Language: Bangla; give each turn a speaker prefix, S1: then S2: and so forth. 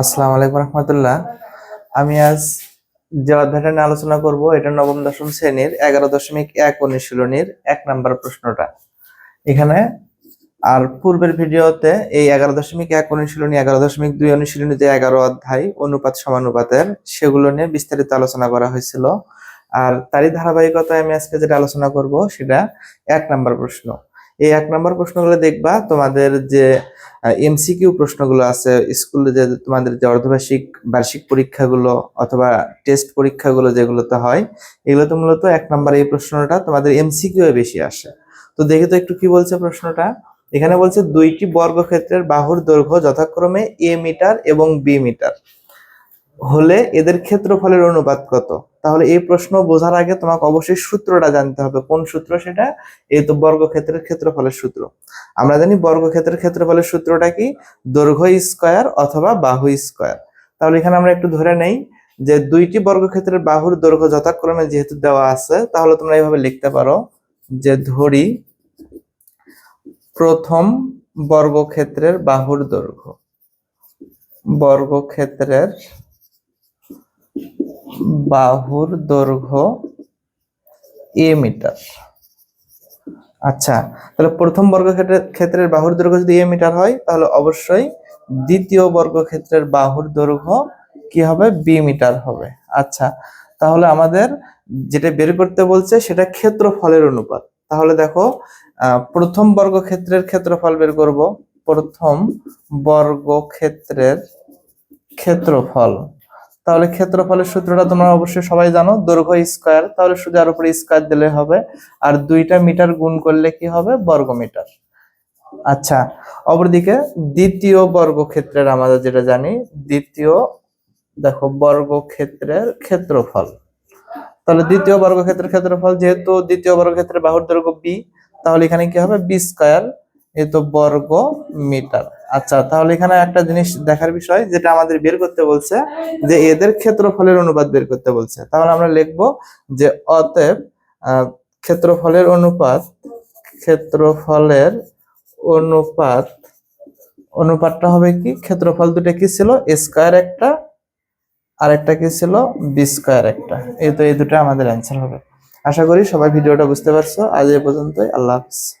S1: আসসালামু আলাইকুম রহমতুল্লাহ। আমি আজ যে অধ্যায়টা নিয়ে আলোচনা করব, এটা নবম, দশম শ্রেণির এগারো দশমিক এক অনুশীলনীর এক নাম্বার প্রশ্নটা। এখানে আর পূর্বের ভিডিওতে এই এগারো দশমিক এক অনুশীলনী, এগারো দশমিক দুই অনুশীলনী যে এগারো অধ্যায়, অনুপাত সমানুপাতের, সেগুলো নিয়ে বিস্তারিত আলোচনা করা হয়েছিল। আর তারই ধারাবাহিকতায় আমি আজকে যেটা আলোচনা করব, সেটা এক নাম্বার প্রশ্ন। এই এক নম্বর প্রশ্নগুলো দেখবা, তোমাদের যে এমসিকিউ প্রশ্নগুলো আছে, স্কুলে যে, তোমাদের যে অর্ধবার্ষিক বার্ষিক পরীক্ষাগুলো অথবা টেস্ট পরীক্ষাগুলো যেগুলোতে হয়, এগুলোতে মূলত এক নম্বর এই প্রশ্নটা তোমাদের এমসিকিউ বেশি আসে। তো দেখে তো একটু কি বলছে প্রশ্নটা? এখানে বলছে, দুইটি বর্গক্ষেত্রের বাহুর দৈর্ঘ্য যথাক্রমে এ মিটার এবং বি মিটার হলে এদের ক্ষেত্রফলের অনুপাত কত? তাহলে এই প্রশ্ন বোঝার আগে তোমাকে অবশ্যই সূত্রটা জানতে হবে। কোন সূত্র সেটা? এই তো বর্গক্ষেত্রের ক্ষেত্রফলের সূত্র। আমরা জানি বর্গক্ষেত্রের ক্ষেত্রফলের সূত্রটা কি? দৈর্ঘ্য স্কয়ার অথবা বাহু স্কয়ার। তাহলে এখানে আমরা একটু ধরে নেই যে দুইটি বর্গক্ষেত্রের বাহুর দৈর্ঘ্য যথাক্রমে যেহেতু দেওয়া আছে, তাহলে তোমরা এইভাবে লিখতে পারো যে ধরি প্রথম বর্গক্ষেত্রের বাহুর দৈর্ঘ্য। বর্গক্ষেত্রের বাহুর দৈর্ঘ্য এ মিটার। আচ্ছা তাহলে প্রথম বর্গক্ষেত্রের ক্ষেত্রের বাহুর দৈর্ঘ্য যদি এ মিটার হয়, তাহলে অবশ্যই দ্বিতীয় বর্গক্ষেত্রের বাহুর দৈর্ঘ্য কি হবে? বি মিটার হবে। আচ্ছা তাহলে আমাদের যেটা বের করতে বলছে, সেটা ক্ষেত্রফলের অনুপাত। তাহলে দেখো প্রথম বর্গক্ষেত্রের ক্ষেত্রফল বের করব। প্রথম বর্গক্ষেত্রের ক্ষেত্রফল। তাহলে ক্ষেত্রফলের সূত্রটা তোমরা অবশ্যই সবাই জানো, দৈর্ঘ্য স্কয়ার, তাহলে আর উপরে স্কয়ার দিলে হবে। আর দুইটা মিটার গুণ করলে কি হবে? বর্গ মিটার আচ্ছা অপরদিকে দ্বিতীয় বর্গক্ষেত্রের আমাদের যেটা জানি, দ্বিতীয়, দেখো, বর্গক্ষেত্রের ক্ষেত্রফল। তাহলে দ্বিতীয় বর্গক্ষেত্রের ক্ষেত্রফল, যেহেতু দ্বিতীয় বর্গক্ষেত্রের বাহুর দৈর্ঘ্য বি তাহলে এখানে কি হবে? বি স্কয়ার, এ তো বর্গ মিটার আচ্ছা তাহলে এখানে একটা জিনিস দেখার বিষয় যেটা আমাদের বের করতে বলছে, যে এদের ক্ষেত্রফলের অনুপাত বের করতে বলছে। তাহলে আমরা লিখব যে অতএব ক্ষেত্রফলের অনুপাত ক্ষেত্রফলের অনুপাত, অনুপাতটা হবে কি? ক্ষেত্রফল দুটো কি ছিল? স্কয়ার একটা আর একটা কি ছিল? বি স্কয়ার একটা। এই তো এই দুটো আমাদের অ্যান্সার হবে। আশা করি সবাই ভিডিওটা বুঝতে পারছ। আজ এ পর্যন্তই। আল্লাহ হাফিজ।